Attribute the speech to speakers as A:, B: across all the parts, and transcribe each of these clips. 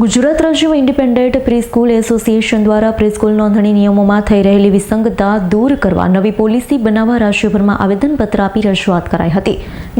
A: ગુજરાત રાજ્યમાં independent preschool association દ્વારા preschool નોંધણી નિયમોમાં થઈ રહેલી વિસંગતતા દૂર કરવા નવી પોલિસી બનાવવા રાજ્યભરમાં આવેદનપત્ર આપી રજૂઆત કરાઈ હતી.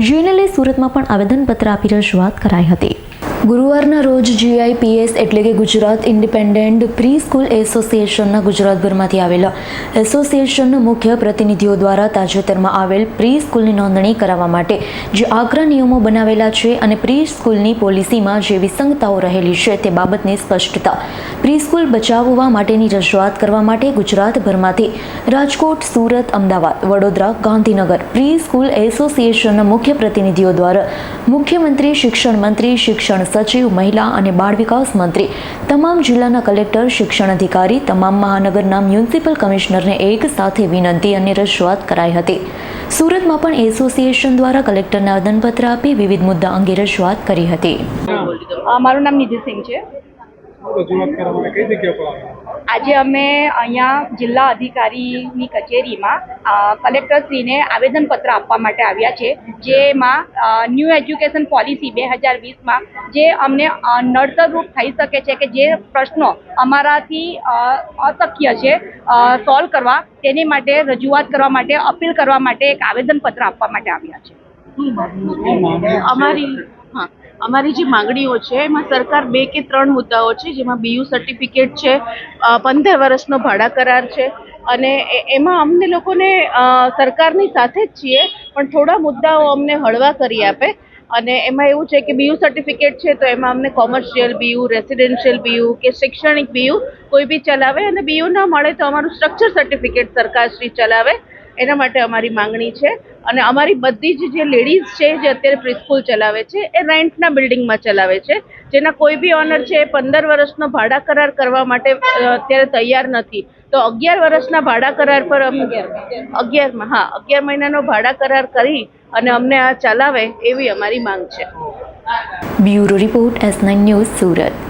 A: જેને લઈ સુરતમાં પણ આવેદનપત્ર આપી રજૂઆત કરાઈ હતી. ગુરુવારના રોજ જીઆઈપીએસ એટલે કે ગુજરાત ઇન્ડિપેન્ડન્ટ પ્રી સ્કૂલ એસોસિએશનના ગુજરાતભરમાંથી આવેલા એસોસિએશનના મુખ્ય પ્રતિનિધિઓ દ્વારા તાજેતરમાં આવેલ પ્રી સ્કૂલની નોંધણી કરાવવા માટે જે આગ્રહ નિયમો બનાવેલા છે અને પ્રી સ્કૂલની પોલિસીમાં જે વિસંગતાઓ રહેલી છે તે બાબતની સ્પષ્ટતા. પ્રી સ્કૂલ બચાવવા માટેની રજૂઆત કરવા માટે ગુજરાતભરમાંથી રાજકોટ, સુરત, અમદાવાદ, વડોદરા, ગાંધીનગર પ્રી સ્કૂલ એસોસિએશનના મુખ્ય પ્રતિનિધિઓ દ્વારા મુખ્યમંત્રી, શિક્ષણ મંત્રી, શિક્ષણ સચિવ મહિલા અને બાળ વિકાસ મંત્રી તમામ જિલ્લાના કલેક્ટર શિક્ષણ અધિકારી તમામ મહાનગરના મ્યુનિસિપલ કમિશનરને એક સાથે વિનંતી અને રજૂઆત કરાઈ હતી. સુરતમાં પણ એસોસિએશન દ્વારા કલેક્ટરને આવેદનપત્ર આપી વિવિધ મુદ્દા અંગે રજૂઆત કરી હતી.
B: મારું નામ નિધિસિંહ છે. આજે અમે અહીંયા જિલ્લા અધિકારીની કચેરીમાં કલેક્ટરશ્રીને આવેદનપત્ર આપવા માટે આવ્યા છે જેમાં ન્યૂ એજ્યુકેશન પોલિસી બે હજાર વીસમાં જે અમને નડતરરૂપ થઈ શકે છે કે જે પ્રશ્નો અમારાથી અશક્ય છે સોલ્વ કરવા તેની માટે રજૂઆત કરવા માટે અપીલ કરવા માટે એક આવેદનપત્ર આપવા માટે આવ્યા છે?
C: અમારી હા. અમારી જે માંગણીઓ છે, એમાં સરકાર બે કે ત્રણ મુદ્દાઓ છે, જેમાં બીયુ સર્ટિફિકેટ છે પંદર વર્ષનો ભાડા કરાર છે, અને એમાં અમને લોકોને સરકારની સાથે જ છીએ, પણ થોડા મુદ્દાઓ અમને હળવા કરી આપે, અને એમાં એવું છે કે બીયુ સર્ટિફિકેટ છે, તો એમાં અમને કોમર્શિયલ બીયુ રેસિડેન્શિયલ બીયુ કે શૈક્ષણિક બીયુ કોઈ બી ચલાવે, અને બીયુ ન મળે તો અમારું સ્ટ્રક્ચર સર્ટિફિકેટ સરકારશ્રી ચલાવે એના માટે અમારી માંગણી છે. અને અમારી બધી જ જે લેડીઝ છે, જે અત્યારે પ્રિસ્કૂલ ચલાવે છે, એ રેન્ટના બિલ્ડિંગમાં ચલાવે છે. જેના કોઈ બી ઓનર છે, એ પંદર વર્ષનો ભાડા કરાર કરવા માટે અત્યારે તૈયાર નથી. તો અગિયાર વર્ષના ભાડા કરાર પર અગિયારમાં, હા, અગિયાર મહિનાનો ભાડા કરાર કરી અને અમને આ ચલાવે એવી અમારી માંગ છે.
A: Bureau report S nine news Surat.